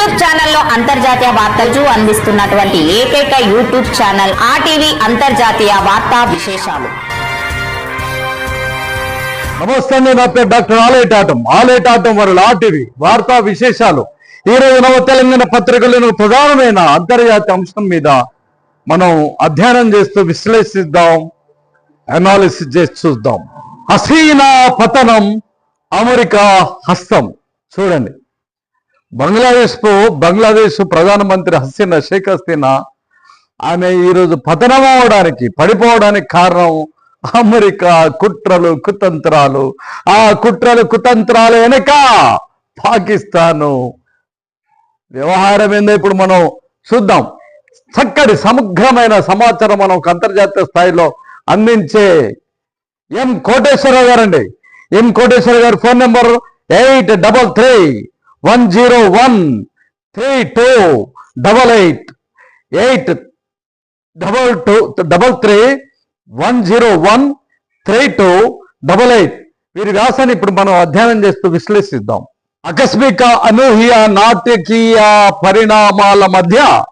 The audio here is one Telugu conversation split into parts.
యూట్యూబ్ ఛానల్లో అంతర్జాతీయ వార్తలు అందిస్తున్నటువంటి ఏకైక యూట్యూబ్ ఛానల్ ఆర్టీవీ అంతర్జాతీయ వార్తా విశేషాలు. నమస్తే నా పేరు డాక్టర్ ఆలేటాటం ఆలేటాటం వారు ఆర్టీవీ వార్తా విశేషాలు. ఈ రోజు నవ తెలంగాణ పత్రికలను ప్రధానమైన అంతర్జాతీయ అంశం మీద మనం అధ్యయనం చేస్తూ విశ్లేషిద్దాం అనాలిసిస్ చేసి చూద్దాం. హసీనా పతనం అమెరికా హస్తం. చూడండి. బంగ్లాదేశ్ బంగ్లాదేశ్ ప్రధానమంత్రి హసీనా షేక్ హసీనా ఆమె ఈరోజు పతనం అవడానికి పడిపోవడానికి కారణం అమెరికా కుట్రలు కుతంత్రాలు. ఆ కుట్రలు కుతంత్రాలు వెనక పాకిస్తాను. వ్యవహారం ఏందో ఇప్పుడు మనం చూద్దాం. చక్కటి సమగ్రమైన సమాచారం మనం ఒక అంతర్జాతీయ స్థాయిలో అందించే ఎం కోటేశ్వరరావు గారండి. ఎం కోటేశ్వర గారి phone number eight double three one zero one three two double eight eight double two double three one zero one three two double eight వీరి వ్యాసాన్ని ఇప్పుడు మనం అధ్యయనం చేస్తూ విశ్లేషిద్దాం. ఆకస్మిక అనూహ్య నాటకీయ పరిణామాల మధ్య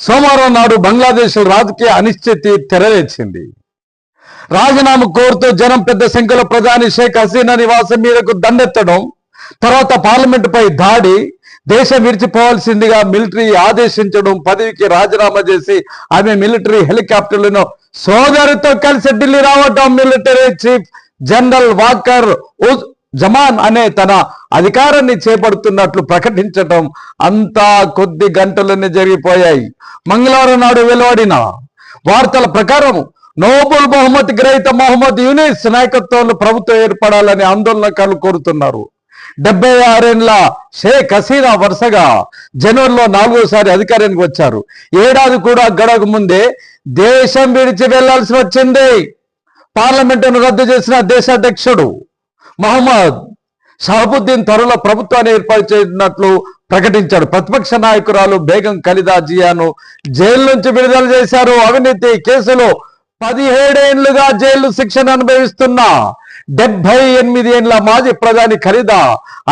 సోమవారం నాడు బంగ్లాదేశ్ రాజకీయ అనిశ్చితి తెరలేచింది. రాజీనామా కోరుతూ జనం పెద్ద సంఖ్యలో ప్రధాని షేక్ హసీనా నివాసం మీదకు దండెత్తడం తర్వాత పార్లమెంట్ పై దాడి దేశం విడిచిపోవాల్సిందిగా మిలిటరీ ఆదేశించడం పదవికి రాజీనామా చేసి ఆమె మిలిటరీ హెలికాప్టర్లను సోదరితో కలిసి ఢిల్లీ రావటం military chief general Waker uz Zaman అనే తన అధికారాన్ని చేపడుతున్నట్లు ప్రకటించటం అంతా కొద్ది గంటలనే జరిగిపోయాయి. మంగళవారం నాడు వెలువడిన వార్తల ప్రకారం నోబుల్ బహుమతి గ్రహీత మహమ్మద్ యూనిస్ నాయకత్వంలో ప్రభుత్వం ఏర్పడాలని ఆందోళనకారులు కోరుతున్నారు. డెబ్బై ఆరేళ్ళ షేక్ హసీనా వరుసగా జనవరిలో నాలుగోసారి అధికారానికి వచ్చారు. ఏడాది కూడా గడవక ముందే దేశం విడిచి వెళ్ళాల్సి వచ్చింది. పార్లమెంటును రద్దు చేసిన దేశాధ్యక్షుడు మహమ్మద్ షహబుద్దీన్ త్వరలో ప్రభుత్వాన్ని ఏర్పాటు చేసినట్లు ప్రకటించాడు. ప్రతిపక్ష నాయకురాలు బేగం ఖలిదా జియాను జైలు నుంచి విడుదల చేశారు. అవినీతి కేసులో పదిహేడేళ్ళుగా జైలు శిక్షణ అనుభవిస్తున్న డెబ్బై ఎనిమిది ఏళ్ళ మాజీ ప్రధాని ఖరీదా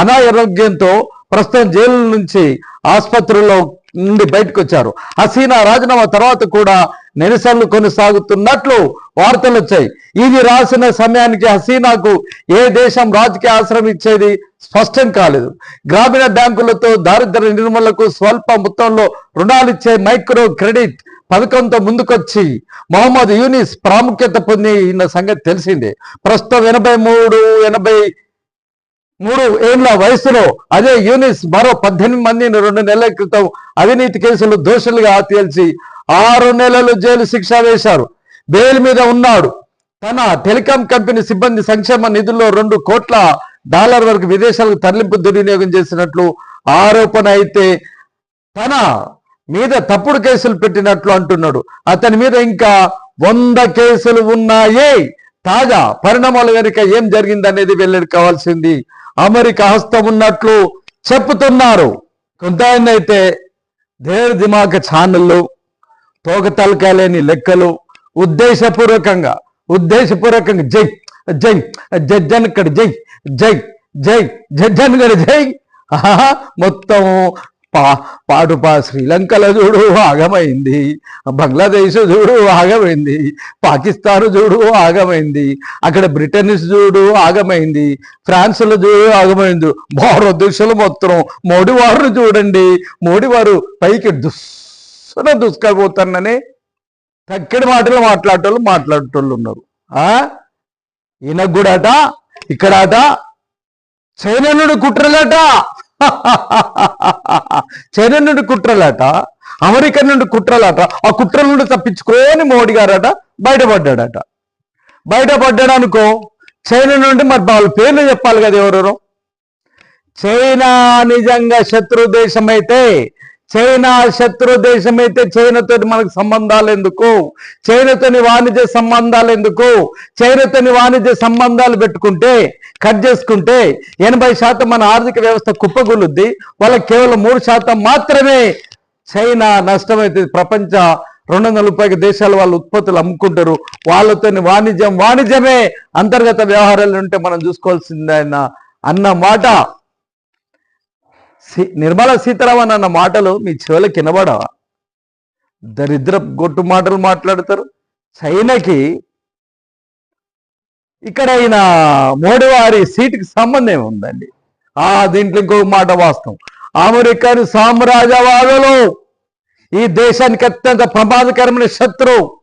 అనారోగ్యంతో ప్రస్తుతం జైలు నుంచి ఆసుపత్రిలో నుండి బయటకు వచ్చారు హసీనా రాజీనామా తర్వాత కూడా నిరసనలు కొనసాగుతున్నట్లు వార్తలు వచ్చాయి. ఇది రాసిన సమయానికి హసీనాకు ఏ దేశం రాజకీయ ఆశ్రయం ఇచ్చేది స్పష్టం కాలేదు. గ్రామీణ బ్యాంకులతో దారిద్ర్య నిర్మూలనకు స్వల్ప మొత్తంలో రుణాలు ఇచ్చే మైక్రో క్రెడిట్ పథకంతో ముందుకొచ్చి మొహమ్మద్ యూనిస్ ప్రాముఖ్యత పొందిన సంగతి తెలిసిందే. ప్రస్తుతం ఎనభై మూడు ఎనభై మూడు ఏళ్ళ వయసులో అదే యూనిస్ మరో పద్దెనిమిది మందిని రెండు నెలల క్రితం అవినీతి కేసులు దోషులుగా తేల్చి ఆరు నెలలు జైలు శిక్ష వేశారు. బెయిల్ మీద ఉన్నాడు. తన టెలికాం కంపెనీ సిబ్బంది సంక్షేమ నిధుల్లో రెండు కోట్ల డాలర్ వరకు విదేశాలకు తరలింపు దుర్వినియోగం చేసినట్లు ఆరోపణ అయితే తన మీద తప్పుడు కేసులు పెట్టినట్లు అంటున్నాడు. అతని మీద ఇంకా వంద కేసులు ఉన్నాయి. తాజా పరిణామాల వెనుక ఏం జరిగిందనేది వెల్లడి కావాల్సింది. అమెరికా హస్తం ఉన్నట్లు చెప్తున్నారు కొంత అయితే ధేర్ దిమాక ఛానళ్ళు తోక తలకాయలేని లెక్కలు ఉద్దేశపూర్వకంగా ఉద్దేశపూర్వకంగా జై జై జడ్జన్ ఇక్కడ జై జై జై జడ్జన్ జడ్జనగడ జై. మొత్తం పా పాటుపా శ్రీలంకల శ్రీలంకలో చూడు ఆగమైంది బంగ్లాదేశ్ చూడు ఆగమైంది పాకిస్తాన్ చూడు ఆగమైంది అక్కడ బ్రిటన్స్ చూడు ఆగమైంది ఫ్రాన్స్లో చూడు ఆగమైంది భారతదేశంలో మొత్తం మోడీ వారిని చూడండి మోడీ వారు పైకి దుస్సున దుస్కపోతానని తక్కడి మాటలు మాట్లాడేటోళ్ళు మాట్లాడేటోళ్ళు ఉన్నారు. ఈయనకు కూడా అట ఇక్కడ అట చైనా నుండి కుట్రలట చైనా నుండి కుట్రలాట అమెరికా నుండి కుట్రలట ఆ కుట్ర నుండి తప్పించుకొని మోడీ గారట బయటపడ్డాడట. బయటపడ్డాడు అనుకో చైనా నుండి మరి వాళ్ళ పేర్లు చెప్పాలి కదా ఎవరెవరో. చైనా నిజంగా శత్రు దేశం అయితే చైనా శత్రు దేశం అయితే చైనాతో మనకు సంబంధాలు ఎందుకు? చైనాతోని వాణిజ్య సంబంధాలు ఎందుకు? చైనాతోని వాణిజ్య సంబంధాలు పెట్టుకుంటే కట్ చేసుకుంటే ఎనభై శాతం మన ఆర్థిక వ్యవస్థ కుప్పగులుద్ది వాళ్ళకి కేవలం మూడు శాతం మాత్రమే చైనా నష్టమైతే ప్రపంచ రెండు వందల రూపాయల దేశాలు వాళ్ళ ఉత్పత్తులు అమ్ముకుంటారు. వాళ్ళతో వాణిజ్యం వాణిజ్యమే అంతర్గత వ్యవహారాలు ఉంటే మనం చూసుకోవాల్సిందే అన్న మాట. నిర్మలా సీతారామన్ అన్న మాటలు మీ చెవులకు కినబడవా? దరిద్ర గొట్టు మాటలు మాట్లాడతారు. చైనాకి ఇక్కడ ఈయన మోడీ వారి సీటుకి సంబంధం ఉందండి. ఆ దీంట్లో ఇంకొక మాట వాస్తవం. అమెరికన్ సామ్రాజ్యవాదులు ఈ దేశానికి అత్యంత ప్రమాదకరమైన శత్రువు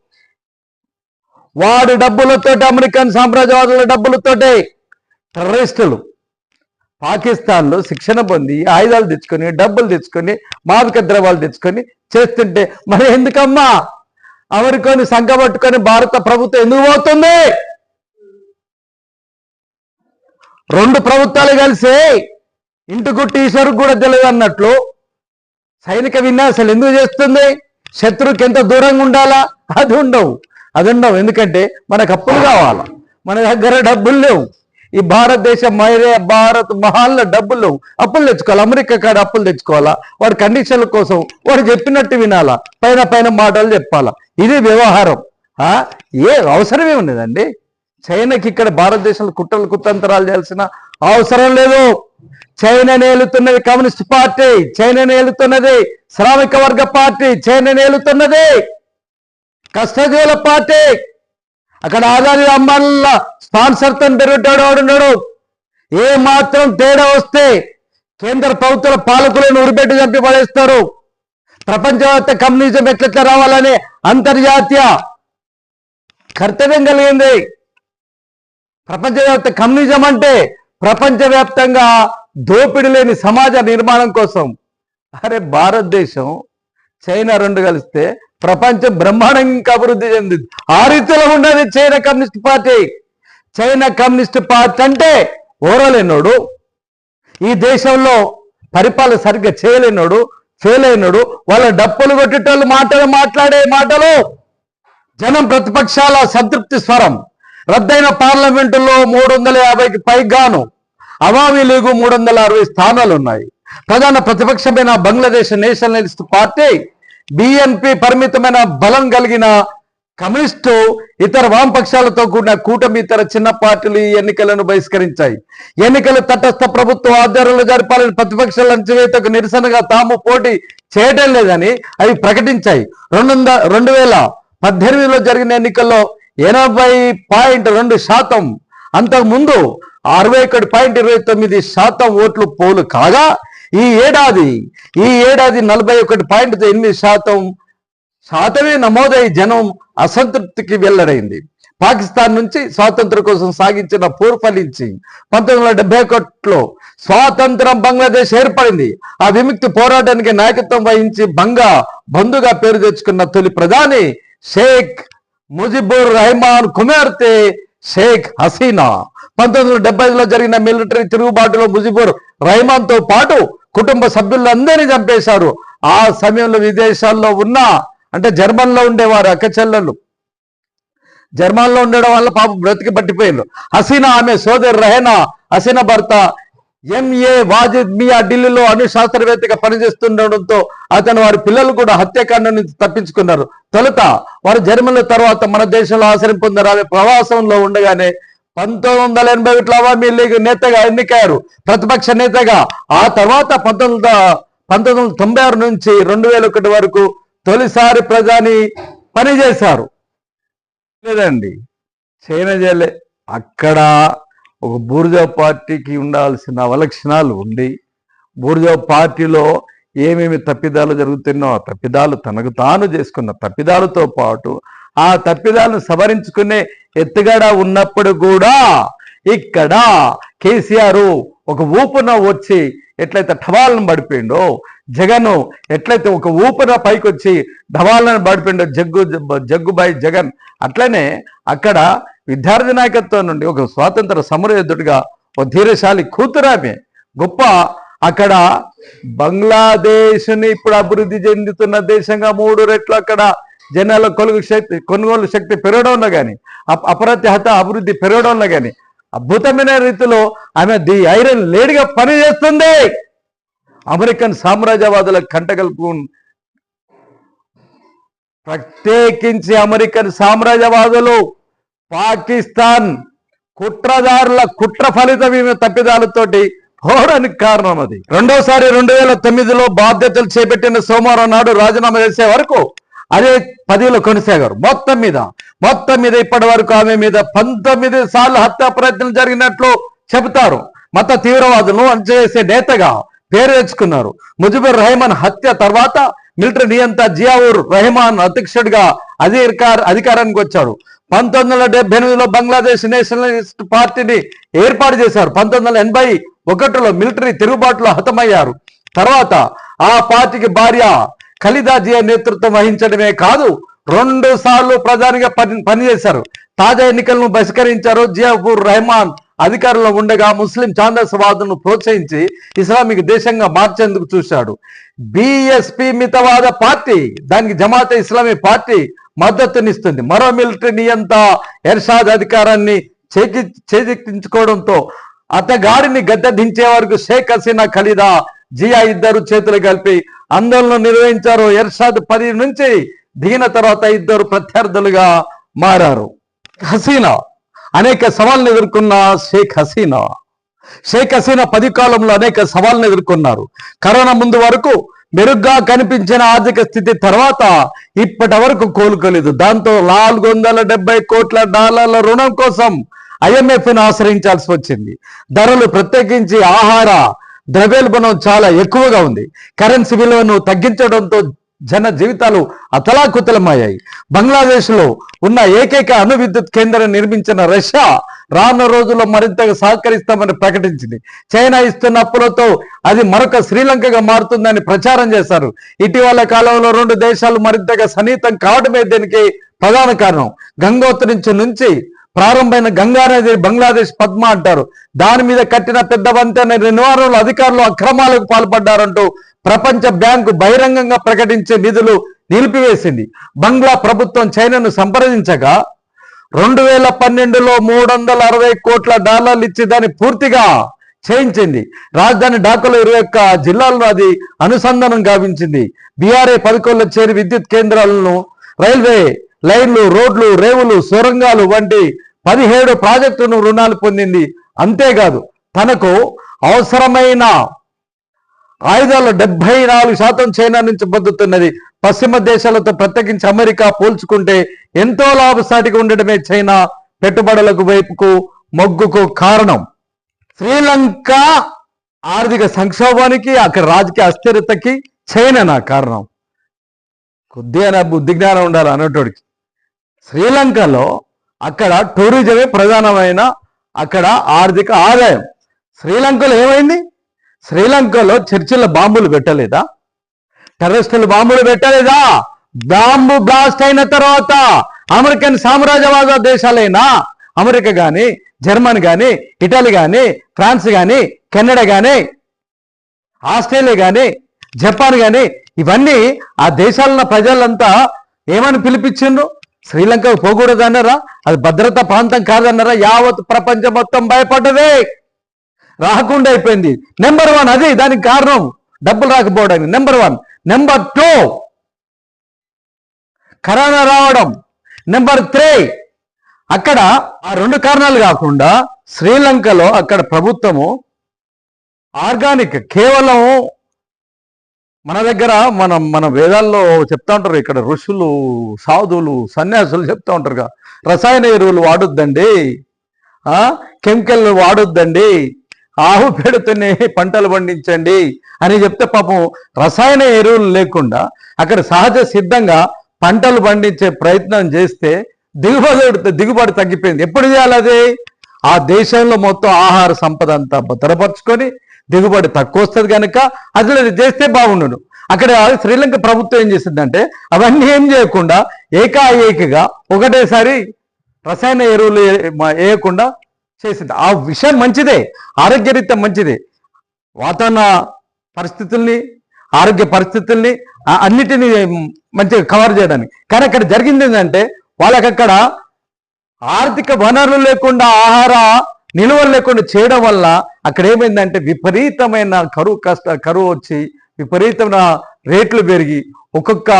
వాడి డబ్బులతోటి అమెరికన్ సామ్రాజ్యవాదుల డబ్బులతోటే టెర్రరిస్టులు. పాకిస్తాన్లో శిక్షణ పొంది ఆయుధాలు తెచ్చుకొని డబ్బులు తెచ్చుకొని మాదక ద్రవాలు తెచ్చుకొని చేస్తుంటే మరి ఎందుకమ్మా? అమెరికాని సంఘపట్టుకొని భారత ప్రభుత్వం ఎందుకు పోతుంది? రెండు ప్రభుత్వాలు కలిసి ఇంటిగుట్టి ఈశ్వరుకు కూడా తెలియదు అన్నట్లు సైనిక విన్యాసాలు ఎందుకు చేస్తుంది? శత్రువుకి ఎంత దూరంగా ఉండాలా? అది ఉండవు. అది ఉండవు. ఎందుకంటే మనకు అప్పులు కావాలా? మన దగ్గర డబ్బులు లేవు. ఈ భారతదేశం మైరే భారత్ మహాల్లో డబ్బులు. అప్పులు తెచ్చుకోవాలి? అమెరికా కాడ అప్పులు తెచ్చుకోవాలా? వాడి కండిషన్ల కోసం వాడు చెప్పినట్టు వినాలా? పైన పైన మాటలు చెప్పాలా? ఇది వ్యవహారం. ఆ? ఏ అవసరమే ఉన్నదండి. చైనాకి ఇక్కడ భారతదేశంలో కుట్రలు కుతంత్రాలు చేయాల్సిన అవసరం లేదు. చైనా నేలుతున్నది కమ్యూనిస్ట్ పార్టీ. చైనా నేలుతున్నది శ్రామిక వర్గ పార్టీ. చైనా నేలుతున్నది కష్టజీవుల పార్టీ. అక్కడ ఆదాని అమ్మాల స్పాన్సర్తో పెరుగుతాడు వాడున్నాడు ఏ మాత్రం తేడా వస్తే కేంద్ర ప్రభుత్వ పాలకులను ఉరిపెట్టి చంపి పడేస్తారు. ప్రపంచవ్యాప్త కమ్యూనిజం ఎట్లెట్లా రావాలని అంతర్జాతీయ కర్తవ్యం కలిగింది. ప్రపంచవ్యాప్త కమ్యూనిజం అంటే ప్రపంచవ్యాప్తంగా దోపిడీ లేని సమాజ నిర్మాణం కోసం. అరే భారతదేశం చైనా రెండు కలిస్తే ప్రపంచం బ్రహ్మాండంగా అభివృద్ధి చెందింది. ఆ రీతిలో ఉన్నది China Communist Party. China Communist Party అంటే ఓరలేనోడు. ఈ దేశంలో పరిపాలన సరిగ్గా చేయలేనోడు ఫెయిల్ అయినోడు వాళ్ళ డప్పులు కొట్టేటోళ్ళు మాటలు మాట్లాడే మాటలు. జనం ప్రతిపక్షాల సంతృప్తి స్వరం. రద్దయిన పార్లమెంటులో మూడు వందల యాభైకి పైగాను అవామీ లీగు మూడు వందల అరవై స్థానాలు ఉన్నాయి ప్రధాన ప్రతిపక్షమైన బంగ్లాదేశ్ నేషనలిస్ట్ పార్టీ బిఎన్పి పరిమితమైన బలం కలిగిన కమ్యూనిస్టు ఇతర వామపక్షాలతో కూడిన కూటమి ఇతర చిన్న పార్టీలు ఈ ఎన్నికలను బహిష్కరించాయి. ఎన్నికలు తటస్థ ప్రభుత్వం ఆధ్వర్యంలో జరపాలని ప్రతిపక్షాల అణచివేతకు నిరసనగా తాము పోటీ చేయటం లేదని అవి ప్రకటించాయి. రెండు వంద రెండు వేల పద్దెనిమిదిలో జరిగిన ఎన్నికల్లో ఎనభై పాయింట్ రెండు శాతం. అంతకుముందు అరవై ఒకటి పాయింట్ ఇరవై తొమ్మిది శాతం ఓట్లు పోలు కాగా ఈ ఏడాది ఈ ఏడాది నలభై ఒకటి పాయింట్ ఎనిమిది శాతం శాతమే నమోదై జనం అసంతృప్తికి వెల్లడైంది. పాకిస్తాన్ నుంచి స్వాతంత్రం కోసం సాగించిన పోరు ఫలించి పంతొమ్మిది వందల డెబ్బై ఒకటిలో స్వాతంత్రం బంగ్లాదేశ్ ఏర్పడింది. ఆ విముక్తి పోరాటానికి నాయకత్వం వహించి బంగా బంధుగా పేరు తెచ్చుకున్న తొలి ప్రధాని షేక్ ముజిబుర్ రెహమాన్ కుమార్తె షేక్ హసీనా. పంతొమ్మిది వందల డెబ్బై జరిగిన మిలిటరీ తిరుగుబాటులో ముజిబుర్ రెహమాన్తో పాటు కుటుంబ సభ్యులందరినీ చంపేశారు. ఆ సమయంలో విదేశాల్లో ఉన్న అంటే జర్మన్లో ఉండేవారు అక్క చెల్లెళ్ళు. జర్మన్లో ఉండడం వల్ల పాపం బ్రతికి పట్టిపోయారు హసీనా ఆమె సోదరి రహేనా హసీనా భర్త ఎంఏ వాజిద్ మియా ఢిల్లీలో అణు శాస్త్రవేత్తగా పనిచేస్తుండడంతో అతను వారి పిల్లలు కూడా హత్యాకాండం నుంచి తప్పించుకున్నారు. తొలుత వారు జర్మన్ల తర్వాత మన దేశంలో ఆశ్రయం పొందారు. ఆమె ప్రవాసంలో ఉండగానే పంతొమ్మిది వందల ఎనభై ఒకటిలో అవామీ లీగ్ నేతగా ఎన్నికయ్యారు. ప్రతిపక్ష నేతగా. ఆ తర్వాత పంతొమ్మిది వందల పంతొమ్మిది వందల తొంభై ఆరు నుంచి రెండు వేల ఒకటి వరకు తొలిసారి ప్రజాని పనిచేశారు. లేదండి చైనా చేయలే అక్కడ ఒక బూర్జా పార్టీకి ఉండాల్సిన అవలక్షణాలు ఉండి బూర్జా పార్టీలో ఏమేమి తప్పిదాలు జరుగుతున్నో ఆ తప్పిదాలు తనకు తాను చేసుకున్న తప్పిదాలతో పాటు ఆ తప్పిదాలను సవరించుకునే ఎత్తుగడ ఉన్నప్పుడు కూడా ఇక్కడ కేసీఆర్ ఒక ఊపున వచ్చి ఎట్లయితే ఠవాలను పడిపోయిండో జగన్ ఎట్లయితే ఒక ఊపున పైకి వచ్చి ఢవాలను పడిపోయిండో జగ్గు జగ్గుబాయి జగన్ అట్లనే అక్కడ విద్యార్థి నాయకత్వం నుండి ఒక స్వాతంత్ర సమరయోధుడిగా ఒక ధీరశాలి కూతురామే గొప్ప అక్కడ బంగ్లాదేశ్ని ఇప్పుడు అభివృద్ధి చెందుతున్న దేశంగా మూడు రెట్లు అక్కడ జనాల కొలుగు శక్తి కొనుగోలు శక్తి పెరగడంలో కానీ అప్రత్యహత అభివృద్ధి పెరగడంలో కానీ అద్భుతమైన రీతిలో ఆమె ది ఐరన్ లేడీగా పనిచేస్తుంది. అమెరికన్ సామ్రాజ్యవాదుల కంటగల్పు ప్రత్యేకించి అమెరికన్ సామ్రాజ్యవాదులు పాకిస్తాన్ కుట్రదారుల కుట్ర ఫలితం ఈమె తప్పిదాలతోటి పోవడానికి కారణం అది. రెండోసారి రెండు వేల తొమ్మిదిలో బాధ్యతలు చేపట్టిన సోమవారం నాడు రాజీనామా చేసే వరకు అదే పదవిలో కొనసాగారు. మొత్తం మీద మొత్తం మీద ఇప్పటి వరకు ఆమె మీద పంతొమ్మిది సార్లు హత్యా ప్రయత్నం జరిగినట్లు చెబుతారు. మత తీవ్రవాదులను అణచేసే నేతగా పేరు తెచ్చుకున్నారు. ముజిబుర్ రెహమాన్ హత్య తర్వాత మిలిటరీ నియంత జియావుర్ రెహమాన్ అధ్యక్షుడిగా అధికార అధికారానికి వచ్చాడు పంతొమ్మిది వందల డెబ్బై ఎనిమిదిలో బంగ్లాదేశ్ నేషనలిస్ట్ పార్టీని ఏర్పాటు చేశారు. పంతొమ్మిది వందల ఎనభై ఒకటిలో మిలిటరీ తిరుగుబాటులో హతమయ్యారు. తర్వాత ఆ పార్టీకి భార్య ఖలీదా జియా నేతృత్వం వహించడమే కాదు రెండు సార్లు ప్రధానిగా పని పనిచేశారు. తాజా ఎన్నికలను బహిష్కరించారు జియాఫూర్ రెహమాన్. అధికారంలో ఉండగా ముస్లిం ఛాందసవాదును ప్రోత్సహించి ఇస్లామిక్ దేశంగా మార్చేందుకు చూశాడు. బిఎస్పి మితవాద పార్టీ దానికి జమాతే ఇస్లామీ పార్టీ మద్దతునిస్తుంది. మరో మిలిటరీ నియంత ఎర్షాద్ అధికారాన్ని చేకి చేజిక్కించుకోవడంతో అతగాడిని గడ్డ దించే వరకు షేక్ హసీనా ఖలీదా జియా ఇద్దరు చేతులు కలిపి ఆందోళన నిర్వహించారు. ఎర్షాద్ పది నుంచి దిగిన తర్వాత ఇద్దరు ప్రత్యర్థులుగా మారారు. హసీనా అనేక సవాళ్ళను ఎదుర్కొన్న షేక్ హసీనా. షేక్ హసీనా పది కాలంలో అనేక సవాళ్ళను ఎదుర్కొన్నారు. కరోనా ముందు వరకు మెరుగ్గా కనిపించిన ఆర్థిక స్థితి తర్వాత ఇప్పటి వరకు కోలుకోలేదు. దాంతో నాలుగు వందల డెబ్బై కోట్ల డాలర్ల రుణం కోసం ఐఎంఎఫ్ను ఆశ్రయించాల్సి వచ్చింది. ధరలు ప్రత్యేకించి ఆహార ద్రవ్యోల్బణం చాలా ఎక్కువగా ఉంది. కరెన్సీ విలువను తగ్గించడంతో జన జీవితాలు అతలాకుతలమయ్యాయి. బంగ్లాదేశ్లో ఉన్న ఏకైక అణు విద్యుత్ కేంద్రం నిర్మించిన రష్యా రానున్న రోజుల్లో మరింతగా సహకరిస్తామని ప్రకటించింది. చైనా ఇస్తున్న అప్పులతో అది మరొక శ్రీలంకగా మారుతుందని ప్రచారం చేశారు. ఇటీవల కాలంలో రెండు దేశాలు మరింతగా సన్నిహితం కావడమే దీనికి ప్రధాన కారణం. గంగోత్రి నుంచి నుంచి ప్రారంభమైన గంగా నది బంగ్లాదేశ్ పద్మ అంటారు. దాని మీద కట్టిన పెద్ద వంతెన నివారణలో అధికారులు అక్రమాలకు పాల్పడ్డారంటూ ప్రపంచ బ్యాంకు బహిరంగంగా ప్రకటించే నిధులు నిలిపివేసింది. బంగ్లా ప్రభుత్వం చైనాను సంప్రదించగా రెండు వేల పన్నెండులో మూడు వందల అరవై కోట్ల డాలర్లు ఇచ్చి దాన్ని పూర్తిగా చేయించింది. రాజధాని ఢాకాలో ఇరవై ఒక్క జిల్లాల్లో అది అనుసంధానం గావించింది. బీఆర్ఏ పథకంలో చేరి విద్యుత్ కేంద్రాలను రైల్వే లైన్లు రోడ్లు రేవులు సొరంగాలు వంటి పదిహేడు ప్రాజెక్టును రుణాలు పొందింది. అంతేకాదు తనకు అవసరమైన ఆయుధాలు డెబ్బై నాలుగు శాతం చైనా నుంచి పొందుతున్నది. పశ్చిమ దేశాలతో ప్రత్యేకించి అమెరికా పోల్చుకుంటే ఎంతో లాభసాటిగా ఉండడమే చైనా పెట్టుబడులకు వైపుకు మొగ్గుకు కారణం. శ్రీలంక ఆర్థిక సంక్షోభానికి అక్కడ రాజకీయ అస్థిరతకి చైనా నా కారణం? కొద్దిగా బుద్ధి జ్ఞానం ఉండాలి అన్నటోడికి శ్రీలంకలో అక్కడ టూరిజమే ప్రధానమైన అక్కడ ఆర్థిక ఆదాయం. శ్రీలంకలో ఏమైంది? శ్రీలంకలో చర్చిల బాంబులు పెట్టలేదా? టెర్రరిస్టులు బాంబులు పెట్టలేదా? బాంబు బ్లాస్ట్ అయిన తర్వాత అమెరికన్ సామ్రాజ్యవాద దేశాలైనా అమెరికా కానీ జర్మన్ కానీ ఇటలీ కానీ ఫ్రాన్స్ కానీ కెనడా కానీ ఆస్ట్రేలియా కానీ జపాన్ కానీ ఇవన్నీ ఆ దేశాల ప్రజలంతా ఏమని పిలిపించిండ్రు? శ్రీలంక పోకూడదు అన్నారా అది భద్రతా ప్రాంతం కాదన్నారా? యావత్ ప్రపంచం మొత్తం భయపడ్డదే. రాకుండా అయిపోయింది. నెంబర్ వన్ అది దానికి కారణం. డబ్బులు రాకపోవడానికి. Number one number two corona రావడం. నెంబర్ త్రీ అక్కడ ఆ రెండు కారణాలు కాకుండా శ్రీలంకలో అక్కడ ప్రభుత్వము ఆర్గానిక్ కేవలం మన దగ్గర మన మన వేదాల్లో చెప్తా ఉంటారు ఇక్కడ ఋషులు సాధువులు సన్యాసులు చెప్తా ఉంటారుగా. రసాయన ఎరువులు వాడొద్దండి. కెమికల్ వాడొద్దండి. ఆవు పేడతోనే పంటలు పండించండి అని చెప్తే పాపం రసాయన ఎరువులు లేకుండా అక్కడ సహజ సిద్ధంగా పంటలు పండించే ప్రయత్నం చేస్తే దిగుబడి దిగుబడి తగ్గిపోయింది. ఎప్పుడు చేయాలి అది? ఆ దేశంలో మొత్తం ఆహార సంపద అంతా భద్రపరుచుకొని దిగుబడి తక్కువ వస్తుంది కనుక అసలు అది చేస్తే బాగుండును. అక్కడ శ్రీలంక ప్రభుత్వం ఏం చేసిందంటే అవన్నీ ఏం చేయకుండా ఏకాఏకిగా ఒకటేసారి రసాయన ఎరువులు వేయకుండా చేసింది. ఆ విషయం మంచిదే ఆరోగ్యరీత్యా మంచిదే. వాతావరణ పరిస్థితుల్ని ఆరోగ్య పరిస్థితుల్ని అన్నిటినీ మంచిగా కవర్ చేయడానికి. కానీ అక్కడ జరిగింది ఏంటంటే వాళ్ళకి అక్కడ ఆర్థిక వనరులు లేకుండా ఆహార నిల్వలు లేకుండా చేయడం వల్ల అక్కడ ఏమైందంటే విపరీతమైన కరువు కష్ట కరువు వచ్చి విపరీతమైన రేట్లు పెరిగి ఒక్కొక్క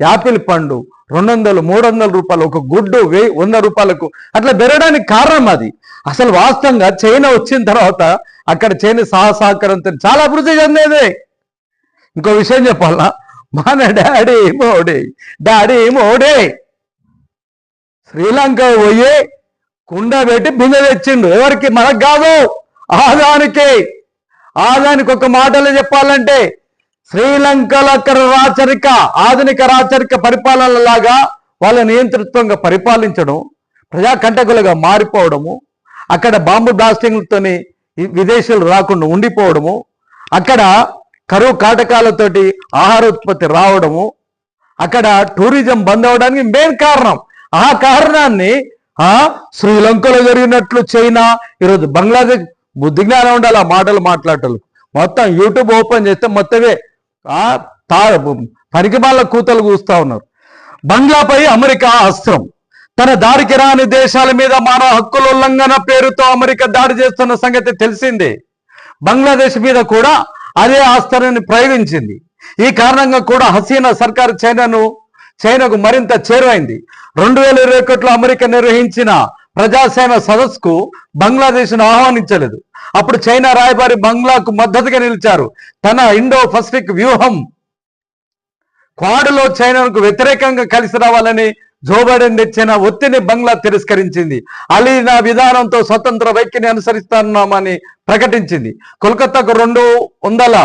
యాపిల్ పండు రెండు వందలు మూడు వందల రూపాయలు ఒక గుడ్డు వే వంద రూపాయలకు అట్లా పెరగడానికి కారణం అది. అసలు వాస్తవంగా చైనా వచ్చిన తర్వాత అక్కడ చైనా సహసహకారంతో చాలా అభివృద్ధి చెందేది. ఇంకో విషయం చెప్పాలా? మన డాడీ మోడీ డాడీ మోడీ శ్రీలంక పోయి కుండ పెట్టి బిందె తెచ్చిండు. ఎవరికి? మనకు కాదు. ఆదానికి ఆదానికి ఒక మాటలో చెప్పాలంటే శ్రీలంకలో అక్కడ రాచరిక ఆధునిక రాచరిక పరిపాలన లాగా వాళ్ళ నియంతృత్వంగా పరిపాలించడం ప్రజాకంటకులుగా మారిపోవడము అక్కడ బాంబు బ్లాస్టింగ్లతోని విదేశీయులు రాకుండా ఉండిపోవడము అక్కడ కరువు కాటకాలతోటి ఆహార ఉత్పత్తి రావడము అక్కడ టూరిజం బంద్ అవడానికి మెయిన్ కారణం. ఆ కారణాన్ని శ్రీలంకలో జరిగినట్లు చైనా ఈరోజు బంగ్లాదేశ్ బుద్ధి జ్ఞానం ఉండాలి ఆ మాటలు మాట్లాడటం. మొత్తం యూట్యూబ్ ఓపెన్ చేస్తే మొత్తమే ఆ తా పనికిమాల కూతలు కూస్తా ఉన్నారు. బంగ్లాపై అమెరికా అస్త్రం. తన దారికి రాని దేశాల మీద మానవ హక్కుల ఉల్లంఘన పేరుతో అమెరికా దాడి చేస్తున్న సంగతి తెలిసిందే. బంగ్లాదేశ్ మీద కూడా అదే అస్త్రాన్ని ప్రయోగించింది. ఈ కారణంగా కూడా హసీనా సర్కార్ చైనాను చైనాకు మరింత చేరువైంది. రెండు వేల ఇరవై ఒకటిలో అమెరికా నిర్వహించిన ప్రజాసేన సదస్సుకు బంగ్లాదేశ్ను ఆహ్వానించలేదు. అప్పుడు చైనా రాయబారి బంగ్లాకు మద్దతుగా నిలిచారు. తన ఇండో పసిఫిక్ వ్యూహం క్వాడ్లో చైనాకు వ్యతిరేకంగా కలిసి రావాలని జో బైడెన్ తెచ్చిన ఒత్తిడిని బంగ్లా తిరస్కరించింది. అలీ నా విధానంతో స్వతంత్ర వైఖ్యని అనుసరిస్తున్నామని ప్రకటించింది. కోల్కతాకు రెండు వందల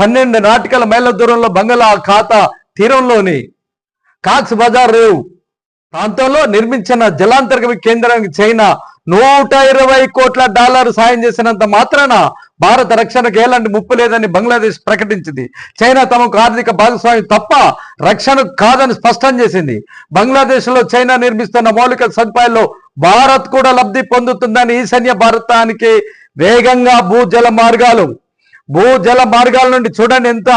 పన్నెండు నాటికల మైళ్ళ దూరంలో బంగ్లా ఖాతా తీరంలోని కాక్స్ బజార్ రేవు ప్రాంతంలో నిర్మించిన జలాంతర్గమి కేంద్రానికి చైనా నూట ఇరవై కోట్ల డాలర్ సాయం చేసినంత మాత్రాన భారత రక్షణకు ఎలాంటి ముప్పు లేదని బంగ్లాదేశ్ ప్రకటించింది. చైనా తమకు ఆర్థిక భాగస్వామి తప్ప రక్షణకు కాదని స్పష్టం చేసింది. బంగ్లాదేశ్లో చైనా నిర్మిస్తున్న మౌలిక సదుపాయాల్లో భారత్ కూడా లబ్ధి పొందుతుందని ఈశాన్య భారతానికి వేగంగా భూజల మార్గాలు భూజల మార్గాల నుండి చూడండి ఎంత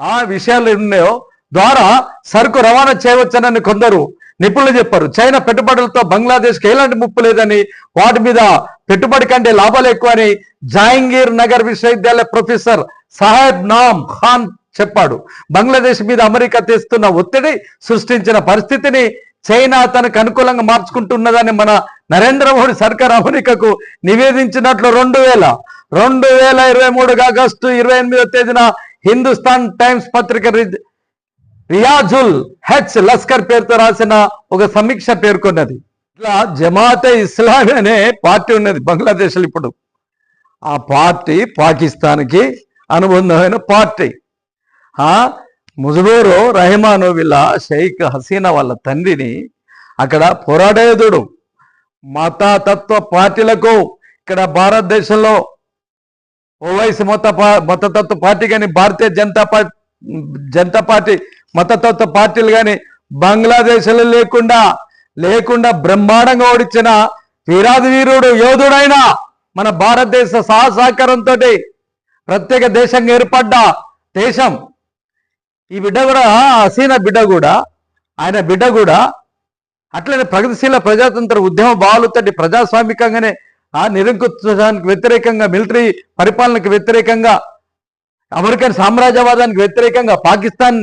ఆ విషయాలు ఉన్నాయో. ద్వారా సరుకు రవాణా చేయవచ్చనని కొందరు నిపుణులు చెప్పారు చైనా పెట్టుబడులతో బంగ్లాదేశ్కి ఎలాంటి ముప్పు లేదని వాటి మీద పెట్టుబడి కంటే లాభాలు ఎక్కువ అని జహాంగీర్ నగర్ విశ్వవిద్యాలయ ప్రొఫెసర్ సాహెబ్ నామ్ ఖాన్ చెప్పాడు. బంగ్లాదేశ్ మీద అమెరికా తెస్తున్న ఒత్తిడి సృష్టించిన పరిస్థితిని చైనా తనకు అనుకూలంగా మార్చుకుంటున్నదని మన నరేంద్ర మోడీ సర్కార్ అమెరికాకు నివేదించినట్లు రెండు వేల రెండు వేల ఇరవై మూడు ఆగస్టు ఇరవై ఎనిమిదో తేదీన హిందుస్థాన్ టైమ్స్ పత్రిక రియాజుల్ హెచ్ లస్కర్ పేరుతో రాసిన ఒక సమీక్ష పేర్కొన్నది. ఇట్లా జమాతే ఇస్లామీ అనే పార్టీ ఉన్నది బంగ్లాదేశ్లో ఇప్పుడు. ఆ పార్టీ పాకిస్తాన్కి అనుబంధమైన పార్టీ. ముజబూరు రహిమాను వీళ్ళ షేక్ హసీనా వాళ్ళ తండ్రిని అక్కడ పోరాడేదుడు. మతతత్వ పార్టీలకు ఇక్కడ భారతదేశంలో ఓవైసీ మత మతతత్వ పార్టీ కానీ భారతీయ జనతా పార్టీ జనతా పార్టీ మతతత్వ పార్టీలు కానీ బంగ్లాదేశ్లో లేకుండా లేకుండా బ్రహ్మాండంగా ఓడించిన వీరాది వీరుడు యోధుడైన మన భారతదేశ సహసహకారంతో ప్రత్యేక దేశంగా ఏర్పడ్డ దేశం. ఈ బిడ్డ కూడా హసీనా బిడ్డ కూడా ఆయన బిడ్డ కూడా అట్లనే ప్రగతిశీల ప్రజాతంత్ర ఉద్యమ భావాలతోటి ప్రజాస్వామికంగానే ఆ నిరంకుశానికి వ్యతిరేకంగా మిలిటరీ పరిపాలనకు వ్యతిరేకంగా అమెరికన్ సామ్రాజ్యవాదానికి వ్యతిరేకంగా పాకిస్తాన్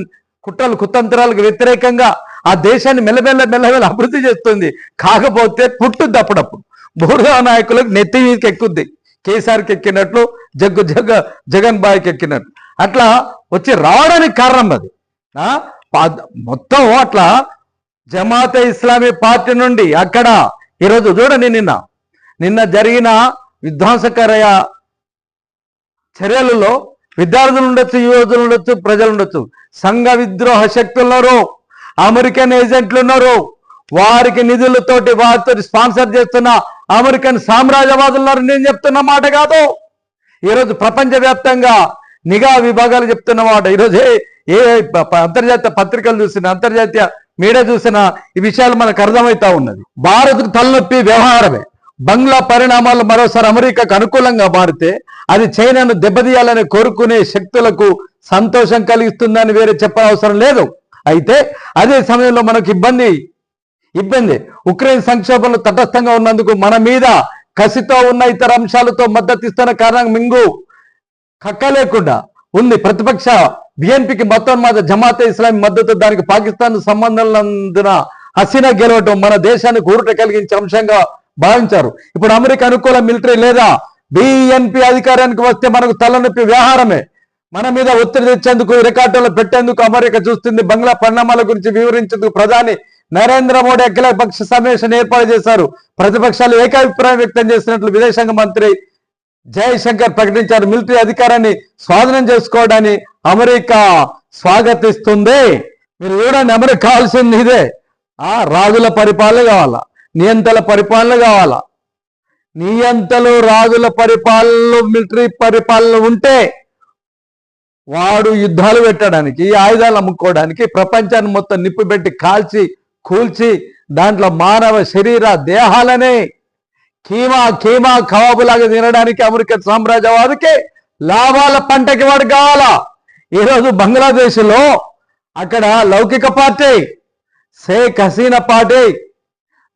కుట్రలు కుతంత్రాలకు వ్యతిరేకంగా ఆ దేశాన్ని మెల్లమెల్ల మెల్లమెల్ల అభివృద్ధి చేస్తుంది. కాకపోతే పుట్టుద్ది అప్పుడప్పుడు బోర్గా నాయకులకు నెత్తి మీదకి ఎక్కుద్ది. కేసీఆర్కి ఎక్కినట్లు జగ్గు జగ్గ జగన్ బాయ్కి ఎక్కినట్లు. అట్లా వచ్చి రావడానికి కారణం అది. మొత్తం అట్లా జమాతే ఇస్లామీ పార్టీ నుండి అక్కడ ఈరోజు చూడండి నిన్న. నిన్న జరిగిన విధ్వంసకరయ చర్యలలో విద్యార్థులు ఉండొచ్చు యువతులు ఉండొచ్చు ప్రజలు ఉండొచ్చు. సంఘ విద్రోహ శక్తులు ఉన్నారు అమెరికన్ ఏజెంట్లు ఉన్నారు. వారికి నిధులతోటి వారితో స్పాన్సర్ చేస్తున్న అమెరికన్ సామ్రాజ్యవాదులు ఉన్నారు. నేను చెప్తున్న మాట కాదు. ఈరోజు ప్రపంచవ్యాప్తంగా నిఘా విభాగాలు చెప్తున్న మాట. ఈరోజు ఏ అంతర్జాతీయ పత్రికలు చూసినా అంతర్జాతీయ మీడియా చూసినా ఈ విషయాలు మనకు అర్థమవుతా ఉన్నది. భారత్కు తలనొప్పి వ్యవహారమే. బంగ్లా పరిణామాలు మరోసారి అమెరికాకు అనుకూలంగా మారితే అది చైనాను దెబ్బతీయాలని కోరుకునే శక్తులకు సంతోషం కలిగిస్తుందని వేరే చెప్పనవసరం లేదు. అయితే అదే సమయంలో మనకు ఇబ్బంది ఇబ్బంది. ఉక్రెయిన్ సంక్షోభంలో తటస్థంగా ఉన్నందుకు మన మీద కసితో ఉన్న ఇతర అంశాలతో మద్దతు ఇస్తున్న కారణంగా మింగు కక్క లేకుండా ఉంది. ప్రతిపక్ష బిఎన్పికి మతోన్మాద జమాతే ఇస్లామి మద్దతు దానికి పాకిస్తాన్ సంబంధాలందున హసీనా గెలవటం మన దేశానికి ఊరట కలిగించే అంశంగా భావించారు. ఇప్పుడు అమెరికా అనుకూల మిలిటరీ లేదా బిఎన్పి అధికారానికి వస్తే మనకు తలనొప్పి వ్యవహారమే. మన మీద ఒత్తిడి తెచ్చేందుకు రికార్డులు పెట్టేందుకు అమెరికా చూస్తుంది. బంగ్లా పరిణామాల గురించి వివరించేందుకు ప్రధాని నరేంద్ర మోడీ అఖిల పక్ష ఏర్పాటు చేశారు. ప్రతిపక్షాలు ఏకాభిప్రాయం వ్యక్తం చేసినట్లు విదేశాంగ మంత్రి జయశంకర్ ప్రకటించారు. మిలిటరీ అధికారాన్ని స్వాధీనం చేసుకోవడాన్ని అమెరికా స్వాగతిస్తుంది. మీరు చూడండి అమెరికా కావాల్సింది ఇదే. ఆ రాజుల పరిపాలన కావాలా? నియంతల పరిపాలన కావాలా? నియంతలు రాజుల పరిపాలనలు మిలిటరీ పరిపాలన ఉంటే వాడు యుద్ధాలు పెట్టడానికి ఆయుధాలు అమ్ముకోవడానికి ప్రపంచాన్ని మొత్తం నిప్పు పెట్టి కాల్చి కూల్చి దాంట్లో మానవ శరీర దేహాలనే కీమా కీమా కవాబులాగా తినడానికి అమెరికా సామ్రాజ్యవాదికి లాభాల పంటకి వాడు కావాలా? ఈరోజు బంగ్లాదేశ్లో అక్కడ లౌకిక పార్టీ షేక్ హసీనా పార్టీ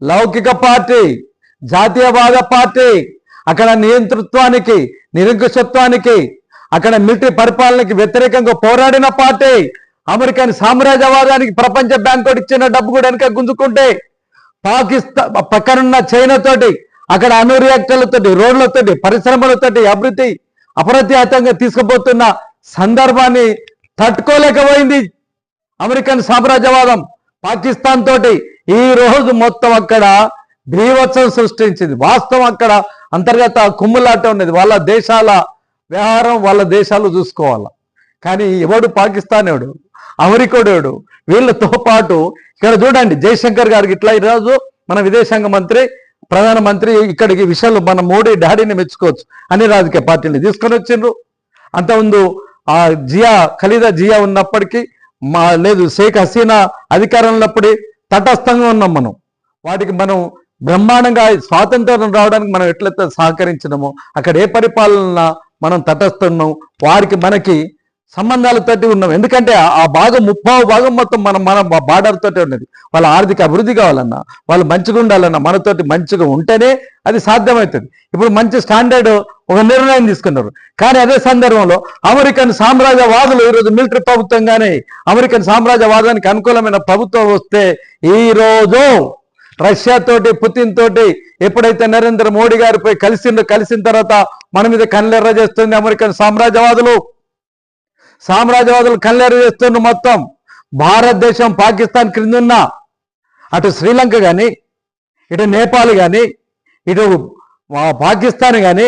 లౌకిక పార్టీ జాతీయవాద పార్టీ అక్కడ నియంతృత్వానికి నిరంకుశత్వానికి అక్కడ మిలిటరీ పరిపాలనకి వ్యతిరేకంగా పోరాడిన పార్టీ అమెరికన్ సామ్రాజ్యవాదానికి ప్రపంచ బ్యాంకు ఇచ్చిన డబ్బు కూడా వెనక గుంజుకుంటే పాకిస్తాన్ పక్కనున్న చైనా తోటి అక్కడ అణు రియాక్టర్లతోటి రోడ్లతోటి పరిశ్రమలతోటి అభివృద్ధి అప్రత్యాతంగా తీసుకుపోతున్న సందర్భాన్ని తట్టుకోలేకపోయింది అమెరికన్ సామ్రాజ్యవాదం పాకిస్తాన్ తోటి. ఈ రోజు మొత్తం అక్కడ భీవత్సం సృష్టించింది. వాస్తవం అక్కడ అంతర్గత కుమ్ములాట ఉన్నది. వాళ్ళ దేశాల వ్యవహారం వాళ్ళ దేశాలు చూసుకోవాలి? కానీ ఎవడు పాకిస్తాన్ ఎవడు అమెరికోడేడు? వీళ్ళతో పాటు ఇక్కడ చూడండి జయశంకర్ గారికి ఇట్లా ఈరోజు మన విదేశాంగ మంత్రి ప్రధానమంత్రి ఇక్కడికి విషయాలు మన మోడీ డాడీని మెచ్చుకోవచ్చు అన్ని రాజకీయ పార్టీలు తీసుకొని వచ్చిండ్రు. అంతకుముందు ఆ జియా ఖలీదా జియా ఉన్నప్పటికీ మా లేదు షేక్ హసీనా అధికారంలో ఉన్నప్పుడే తటస్థంగా ఉన్నాం మనం. వాటికి మనం బ్రహ్మాండంగా స్వాతంత్రం రావడానికి మనం ఎట్లయితే సహకరించినామో అక్కడ ఏ పరిపాలన మనం తటస్తున్నాం వారికి మనకి సంబంధాలతోటి ఉన్నాం. ఎందుకంటే ఆ- భాగం ముప్పావు భాగం మొత్తం మనం మన బార్డర్తోటి ఉన్నది. వాళ్ళ ఆర్థిక అభివృద్ధి కావాలన్నా వాళ్ళు మంచిగా ఉండాలన్నా మనతోటి మంచిగా ఉంటేనే అది సాధ్యమవుతుంది. ఇప్పుడు మంచి స్టాండర్డ్ ఒక నిర్ణయం తీసుకున్నారు. కానీ అదే సందర్భంలో అమెరికన్ సామ్రాజ్యవాదులు ఈరోజు మిలిటరీ ప్రభుత్వంగానే అమెరికన్ సామ్రాజ్యవాదానికి అనుకూలమైన ప్రభుత్వం వస్తే ఈరోజు రష్యా తోటి పుతిన్ తోటి ఎప్పుడైతే నరేంద్ర మోడీ గారు పోయి కలిసిన తర్వాత మన మీద కళ్ళెర్ర చేస్తుంది అమెరికన్ సామ్రాజ్యవాదులు. సామ్రాజ్యవాదులు కళ్ళెర్ర చేస్తున్న మొత్తం. భారతదేశం పాకిస్తాన్ క్రిందున్న అటు శ్రీలంక కానీ ఇటు నేపాల్ కానీ ఇటు పాకిస్తాన్ కానీ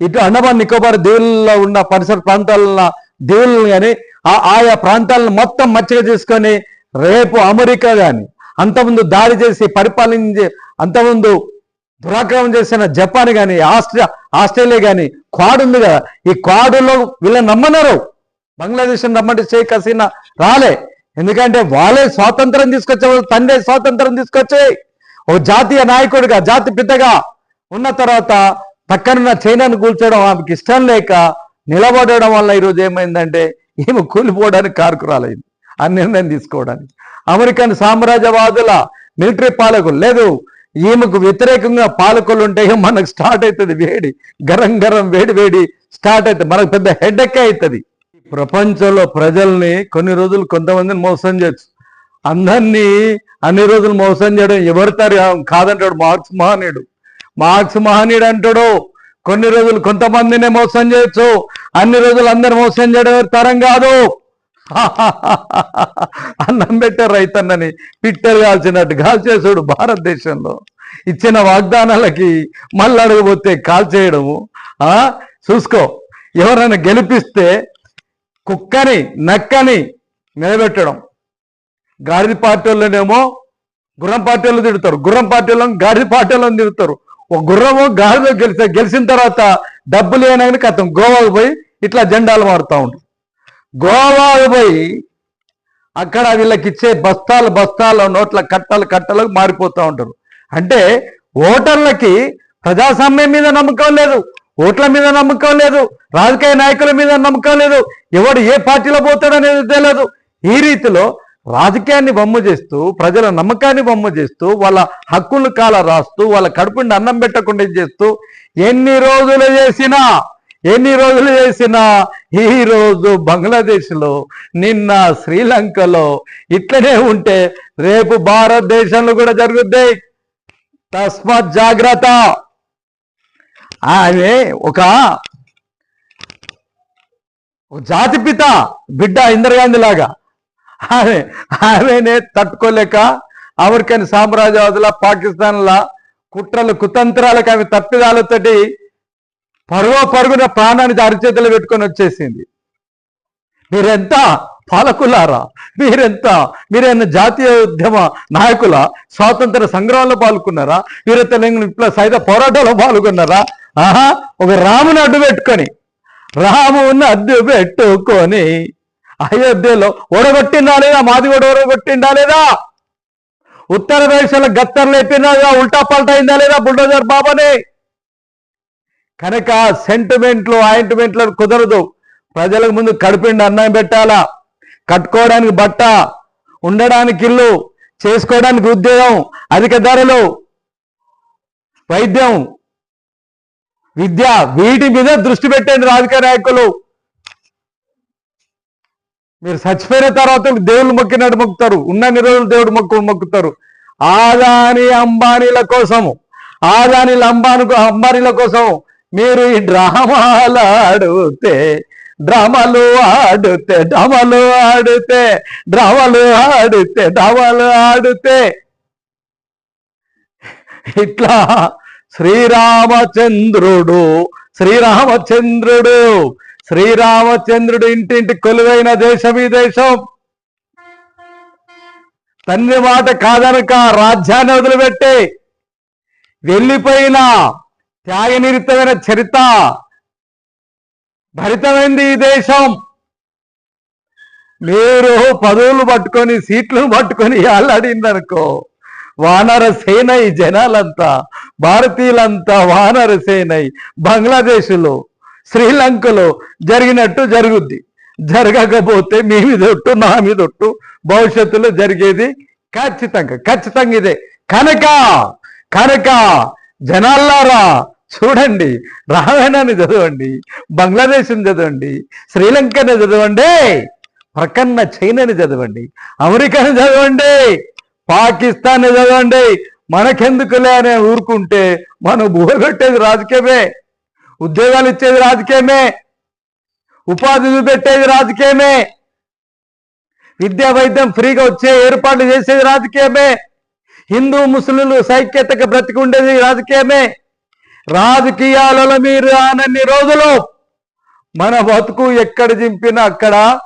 ఇటు అండమాన్ నికోబార్ దీవుల్లో ఉన్న పరిసర ప్రాంతాల దీవులను కానీ ఆయా ప్రాంతాలను మొత్తం మచ్చిగా చేసుకొని రేపు అమెరికా కానీ అంతకుముందు దాడి చేసి పరిపాలించే అంతకుముందు దురాక్రమం చేసిన జపాన్ కానీ ఆస్ట్రియా ఆస్ట్రేలియా కానీ క్వాడ్ ఉంది కదా ఈ క్వాడులో వీళ్ళని నమ్మన్నారు బంగ్లాదేశ్ నమ్మంటే షేక్ హసీనా రాలే. ఎందుకంటే వాళ్ళే స్వాతంత్రం తీసుకొచ్చే వాళ్ళు తండ్రి స్వాతంత్రం తీసుకొచ్చే ఓ జాతీయ నాయకుడిగా జాతి పెద్దగా ఉన్న తర్వాత పక్కనున్న చైనాను కూల్చోవడం ఆమెకి ఇష్టం లేక నిలబడడం వల్ల ఈరోజు ఏమైందంటే ఈమె కూలిపోవడానికి కారుకురాలైంది ఆ నిర్ణయం తీసుకోవడానికి. అమెరికన్ సామ్రాజ్యవాదుల మిలిటరీ పాలకులు. లేదు ఈమెకు వ్యతిరేకంగా పాలకులు ఉంటే మనకు స్టార్ట్ అవుతుంది? వేడి గరం గరం వేడి వేడి స్టార్ట్ అవుతుంది. మనకు పెద్ద హెడెక్ అవుతుంది. ప్రపంచంలో ప్రజల్ని కొన్ని రోజులు కొంతమందిని మోసం చేయొచ్చు. అందరినీ అన్ని రోజులు మోసం చేయడం ఎవరితారు కాదంటాడు మార్క్స్ మహానీయుడు. మార్క్స్ మహానీయుడు అంటాడు కొన్ని రోజులు కొంతమందినే మోసం చేయొచ్చు అన్ని రోజులు అందరు మోసం చేయడం తరం కాదు. అన్నం పెట్టే రైతన్నని పిట్టలు కాల్చినట్టు కాల్చేసాడు భారతదేశంలో. ఇచ్చిన వాగ్దానాలకి మళ్ళీ అడగబోతే కాల్చేయడము. చూసుకో ఎవరైనా గెలిపిస్తే కుక్కని నక్కని నిలబెట్టడం. గాడిద పార్టీలోనేమో గుర్రం పార్టీలో తిడతారు. గుర్రం పార్టీలో గాడిద పార్టీలో తిడతారు. ఒక గుర్రము గాడిద గెలిస్తే గెలిచిన తర్వాత డబ్బులు లేనని కథం. గోవాకు పోయి ఇట్లా జెండాలు మారుతూ ఉంటారు. గోవాకు పోయి అక్కడ వీళ్ళకి ఇచ్చే బస్తాలు బస్తాలు నోట్ల కట్టలు కట్టలకు మారిపోతూ ఉంటారు. అంటే ఓటర్లకి ప్రజాస్వామ్యం మీద నమ్మకం లేదు ఓట్ల మీద నమ్మకం లేదు రాజకీయ నాయకుల మీద నమ్మకం లేదు ఎవడు ఏ పార్టీలో పోతాడనేది తెలియదు. ఈ రీతిలో రాజకీయాన్ని బొమ్మ చేస్తూ ప్రజల నమ్మకాన్ని బొమ్మ చేస్తూ వాళ్ళ హక్కులు కాల రాస్తూ వాళ్ళ కడుపుండి అన్నం పెట్టకుండా ఇది చేస్తూ ఎన్ని రోజులు చేసినా ఎన్ని రోజులు చేసినా ఈరోజు బంగ్లాదేశ్లో నిన్న శ్రీలంకలో ఇట్లనే ఉంటే రేపు భారతదేశంలో కూడా జరుగుద్ది. తస్మాత్ జాగ్రత్త. ఆమె ఒక ఒక జాతిపిత బిడ్డ ఇందిరాగాంధీ లాగా. ఆమె ఆమెనే తట్టుకోలేక అమెరికన్ సామ్రాజ్యవాదుల పాకిస్తాన్ల కుట్రలు కుతంత్రాలకు ఆమె తప్పిదాలతోటి పరుగో పరుగున ప్రాణానికి అరిచేతులు పెట్టుకొని వచ్చేసింది. మీరెంత పాలకులారా? మీరెంత మీరేమైనా జాతీయ ఉద్యమ నాయకుల? స్వాతంత్ర సంగ్రామంలో పాల్గొన్నారా? వీర తెలంగాణ విప్లవ సైత పోరాటంలో పాల్గొన్నారా? ఆహా ఒక రాముని అడ్డు పెట్టుకొని రాముని అడ్డు పెట్టుకొని అయోధ్యలో ఓడగొట్టిందా లేదా మాది కూడా ఓడగొట్టిందా లేదా ఉత్తరప్రదేశ్లో గత్తర్లు ఎప్పినా ఉల్టా పల్టా అయిందా లేదా బుల్డోజర్ బాబాని? కనుక సెంటిమెంట్లు ఆయింట్మెంట్లు కుదరదు. ప్రజలకు ముందు కడుపుండి అన్నం పెట్టాలా? కట్టుకోవడానికి బట్ట ఉండడానికి ఇల్లు చేసుకోవడానికి ఉద్యోగం అధిక ధరలు వైద్యం విద్య వీటి మీద దృష్టి పెట్టండి రాజకీయ నాయకులు. మీరు చచ్చిపోయిన తర్వాత దేవుళ్ళు మొక్కినట్టు మొక్కుతారు. ఉన్నన్ని రోజులు దేవుడు మొక్కు మొక్కుతారు. ఆదాని అంబానీల కోసము. ఆదానీల అంబాను అంబానీల కోసం మీరు ఈ డ్రామాలు ఆడితే డ్రామాలు ఆడితే డ్రామాలు ఆడితే డ్రామాలు ఆడితే డ్రామాలు ఆడితే. ఇట్లా శ్రీరామచంద్రుడు శ్రీరామచంద్రుడు శ్రీరామచంద్రుడు ఇంటింటి కొలువైన దేశం ఈ దేశం. తండ్రి మాట కాదనక రాజ్యాన్ని వదిలిపెట్టి వెళ్ళిపోయినా త్యాగనిరితమైన చరిత భరితమైంది ఈ దేశం. మీరు పదవులు పట్టుకొని సీట్లు పట్టుకొని అల్లాడిందనుకో వానర సేన ఈ జనాలంతా భారతీయులంతా వానర సేన బంగ్లాదేశ్లో శ్రీలంకలో జరిగినట్టు జరుగుద్ది. జరగకపోతే మీ మీద ఒట్టు నా మీద ఒట్టు భవిష్యత్తులో జరిగేది ఖచ్చితంగా ఖచ్చితంగా ఇదే. కనుక కనుక జనాల్లారా చూడండి రామాయణాన్ని చదవండి బంగ్లాదేశ్ని చదవండి శ్రీలంకని చదవండి ప్రకన్న చైనాని చదవండి అమెరికాని చదవండి పాకిస్తాన్ చదవండి. మనకెందుకులే అని ఊరుకుంటే మనం బుహగొట్టేది రాజకీయమే ఉద్యోగాలు ఇచ్చేది రాజకీయమే ఉపాధి చూపెట్టేది రాజకీయమే విద్యా వైద్యం ఫ్రీగా వచ్చే ఏర్పాట్లు చేసేది రాజకీయమే హిందూ ముస్లింలు సైక్యతగా బ్రతికి ఉండేది రాజకీయమే. రాజకీయాలలో మీరు ఆనన్ని రోజులు మన బతుకు ఎక్కడ చింపినా అక్కడ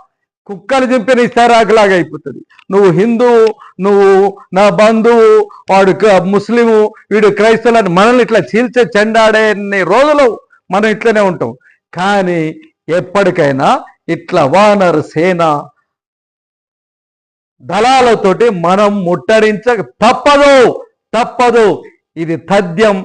కుక్కలు చింపిన ఇస్తారాకులాగా అయిపోతుంది. నువ్వు హిందువు నువ్వు నా బంధువు వాడు ముస్లిము వీడు క్రైస్తవులని మనల్ని ఇట్లా చీల్చే చెండాడే రోజులు మనం ఇట్లనే ఉంటాం. కానీ ఎప్పటికైనా ఇట్లా వానర్ సేన దళాలతోటి మనం ముట్టడించక తప్పదు తప్పదు. ఇది తథ్యం